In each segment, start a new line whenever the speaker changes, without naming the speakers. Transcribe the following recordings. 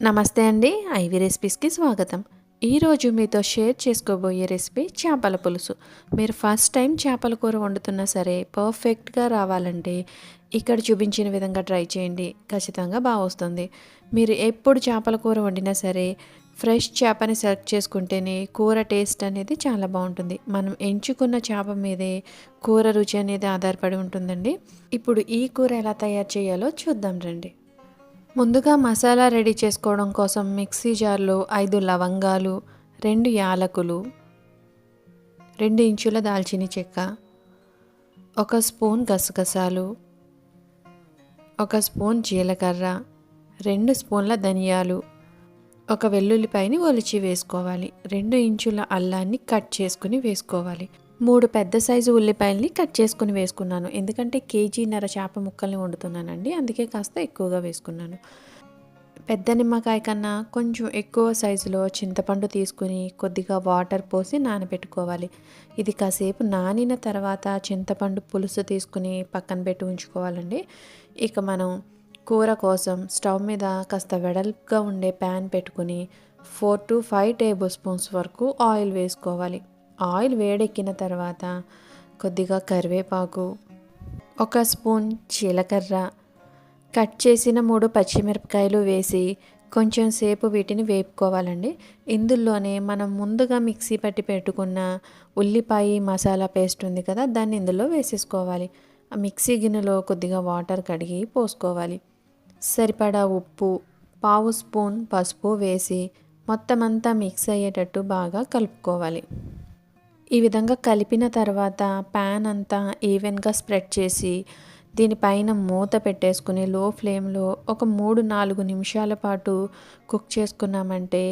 నమస్తే అండి ఐవి రెసిపీస్కి స్వాగతం. ఈరోజు మీతో షేర్ చేసుకోబోయే రెసిపీ చేపల పులుసు. మీరు ఫస్ట్ టైం చేపల కూర వండుతున్నా సరే పర్ఫెక్ట్గా రావాలంటే ఇక్కడ చూపించిన విధంగా ట్రై చేయండి. ఖచ్చితంగా బాగా వస్తుంది. మీరు ఎప్పుడు చేపల కూర వండినా సరే ఫ్రెష్ చేపని సెలెక్ట్ చేసుకుంటేనే కూర టేస్ట్ అనేది చాలా బాగుంటుంది. మనం ఎంచుకున్న చేప మీదే కూర రుచి అనేది ఆధారపడి ఉంటుందండి. ఇప్పుడు ఈ కూర ఎలా తయారు చేయాలో చూద్దాం రండి. ముందుగా మసాలా రెడీ చేసుకోవడం కోసం మిక్సీ జార్లో ఐదు లవంగాలు రెండు యాలకులు రెండు ఇంచుల దాల్చిన చెక్క ఒక స్పూన్ గసగసాలు ఒక స్పూన్ జీలకర్ర రెండు స్పూన్ల ధనియాలు ఒక వెల్లుల్లిపాయని ఒలిచి వేసుకోవాలి. రెండు ఇంచుల అల్లాన్ని కట్ చేసుకుని వేసుకోవాలి. మూడు పెద్ద సైజు ఉల్లిపాయల్ని కట్ చేసుకుని వేసుకున్నాను. ఎందుకంటే కేజీన్నర చేప ముక్కల్ని వండుతున్నానండి. అందుకే కాస్త ఎక్కువగా వేసుకున్నాను. పెద్ద నిమ్మకాయ కన్నా కొంచెం ఎక్కువ సైజులో చింతపండు తీసుకుని కొద్దిగా వాటర్ పోసి నానబెట్టుకోవాలి. ఇది కాసేపు నానిన తర్వాత చింతపండు పులుసు తీసుకుని పక్కన పెట్టి ఉంచుకోవాలండి. ఇక మనం కూర కోసం స్టవ్ మీద కాస్త వెడల్పుగా ఉండే ప్యాన్ పెట్టుకుని four to five table spoons వరకు ఆయిల్ వేసుకోవాలి. ఆయిల్ వేడెక్కిన తర్వాత కొద్దిగా కరివేపాకు ఒక స్పూన్ జీలకర్ర కట్ చేసిన మూడు పచ్చిమిరపకాయలు వేసి కొంచెం సేపు వీటిని వేపుకోవాలండి. ఇందులోనే మనం ముందుగా మిక్సీ పట్టి పెట్టుకున్న ఉల్లిపాయ మసాలా పేస్ట్ ఉంది కదా దాన్ని ఇందులో వేసేసుకోవాలి. ఆ మిక్సీ గిన్నెలో కొద్దిగా వాటర్ కడిగి పోసుకోవాలి. సరిపడా ఉప్పు పావు స్పూన్ పసుపు వేసి మొత్తం అంతా మిక్స్ అయ్యేటట్టు బాగా కలుపుకోవాలి. ఈ విధంగా కలిపిన తర్వాత ప్యాన్ అంతా ఈవెన్గా స్ప్రెడ్ చేసి దీనిపైన మూత పెట్టేసుకుని లో ఫ్లేమ్లో ఒక మూడు నాలుగు నిమిషాల పాటు కుక్ చేసుకున్నామంటే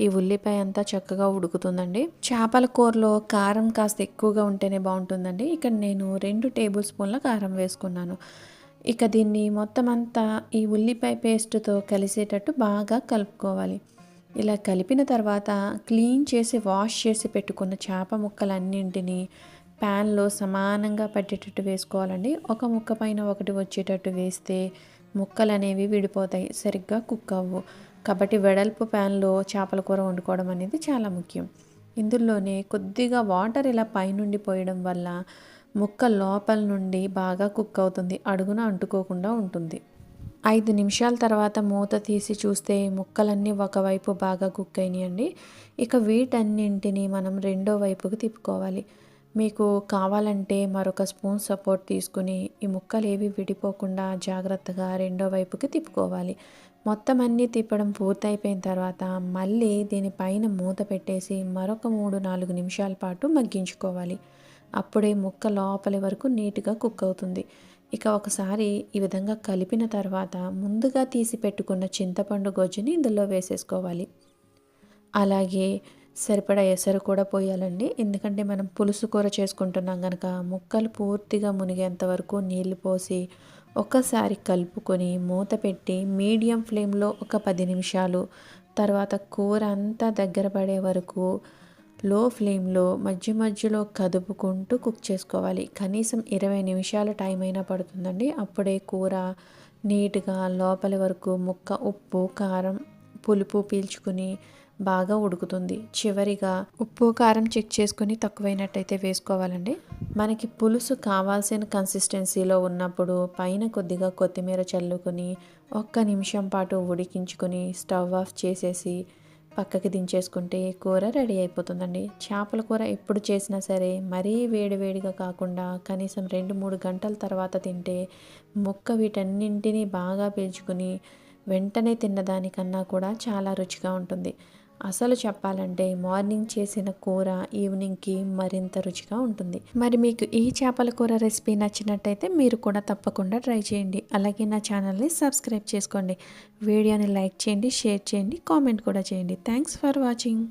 ఈ ఉల్లిపాయ అంతా చక్కగా ఉడుకుతుందండి. చేపల కూరలో కారం కాస్త ఎక్కువగా ఉంటేనే బాగుంటుందండి. ఇక్కడ నేను రెండు టేబుల్ స్పూన్ల కారం వేసుకున్నాను. ఇక దీన్ని మొత్తం అంతా ఈ ఉల్లిపాయ పేస్ట్తో కలిసేటట్టు బాగా కలుపుకోవాలి. ఇలా కలిపిన తర్వాత క్లీన్ చేసి వాష్ చేసి పెట్టుకున్న చేప ముక్కలన్నింటినీ ప్యాన్లో సమానంగా పట్టేటట్టు వేసుకోవాలండి. ఒక ముక్క పైన ఒకటి వచ్చేటట్టు వేస్తే ముక్కలు అనేవి విడిపోతాయి. సరిగ్గా కుక్ అవ్వు. కాబట్టి వెడల్పు ప్యాన్లో చేపల కూర వండుకోవడం అనేది చాలా ముఖ్యం. ఇందులోనే కొద్దిగా వాటర్ ఇలా పైనుండి పోయడం వల్ల ముక్క లోపల నుండి బాగా కుక్ అవుతుంది. అడుగున అంటుకోకుండా ఉంటుంది. ఐదు నిమిషాల తర్వాత మూత తీసి చూస్తే ముక్కలన్నీ ఒకవైపు బాగా కుక్ అయినాయండి ఇక వీటన్నింటినీ మనం రెండో వైపుకి తిప్పుకోవాలి. మీకు కావాలంటే మరొక స్పూన్ సపోర్ట్ తీసుకుని ఈ ముక్కలు ఏవి విడిపోకుండా జాగ్రత్తగా రెండో వైపుకి తిప్పుకోవాలి. మొత్తం అన్నీ తిప్పడం పూర్తయిపోయిన తర్వాత మళ్ళీ దీనిపైన మూత పెట్టేసి మరొక మూడు నాలుగు నిమిషాల పాటు మగ్గించుకోవాలి. అప్పుడే ముక్క లోపలి వరకు నీట్గా కుక్ అవుతుంది. ఇక ఒకసారి ఈ విధంగా కలిపిన తర్వాత ముందుగా తీసి పెట్టుకున్న చింతపండు గొజ్జుని ఇందులో వేసేసుకోవాలి. అలాగే సరిపడా ఎసరు కూడా పోయాలండి. ఎందుకంటే మనం పులుసు కూర చేసుకుంటున్నాం కనుక ముక్కలు పూర్తిగా మునిగేంత వరకు నీళ్ళు పోసి ఒకసారి కలుపుకొని మూత పెట్టి మీడియం ఫ్లేమ్లో ఒక పది నిమిషాలు తర్వాత కూర అంతా దగ్గర పడే వరకు లో ఫ్లేమ్లో మధ్య మధ్యలో కదుపుకుంటూ కుక్ చేసుకోవాలి. కనీసం ఇరవై నిమిషాల టైం అయినా పడుతుందండి. అప్పుడే కూర నీట్గా లోపలి వరకు ముక్క ఉప్పు కారం పులుపు పీల్చుకుని బాగా ఉడుకుతుంది. చివరిగా ఉప్పు కారం చెక్ చేసుకుని తక్కువైనట్టయితే వేసుకోవాలండి. మనకి పులుసు కావాల్సిన కన్సిస్టెన్సీలో ఉన్నప్పుడు పైన కొద్దిగా కొత్తిమీర చల్లుకొని ఒక్క నిమిషం పాటు ఉడికించుకొని స్టవ్ ఆఫ్ చేసేసి పక్కకి దించేసుకుంటే కూర రెడీ అయిపోతుందండి. చేపల కూర ఎప్పుడు చేసినా సరే మరీ వేడివేడిగా కాకుండా కనీసం రెండు మూడు గంటల తర్వాత తింటే ముక్క వీటన్నింటినీ బాగా పీల్చుకుని వెంటనే తిన్నదానికన్నా కూడా చాలా రుచిగా ఉంటుంది. అసలు చెప్పాలంటే మార్నింగ్ చేసిన కూర ఈవినింగ్కి మరింత రుచిగా ఉంటుంది. మరి మీకు ఈ చేపల కూర రెసిపీ నచ్చినట్టయితే మీరు కూడా తప్పకుండా ట్రై చేయండి. అలాగే నా ఛానల్ని సబ్స్క్రైబ్ చేసుకోండి. వీడియోని లైక్ చేయండి షేర్ చేయండి కామెంట్ కూడా చేయండి. Thanks for watching.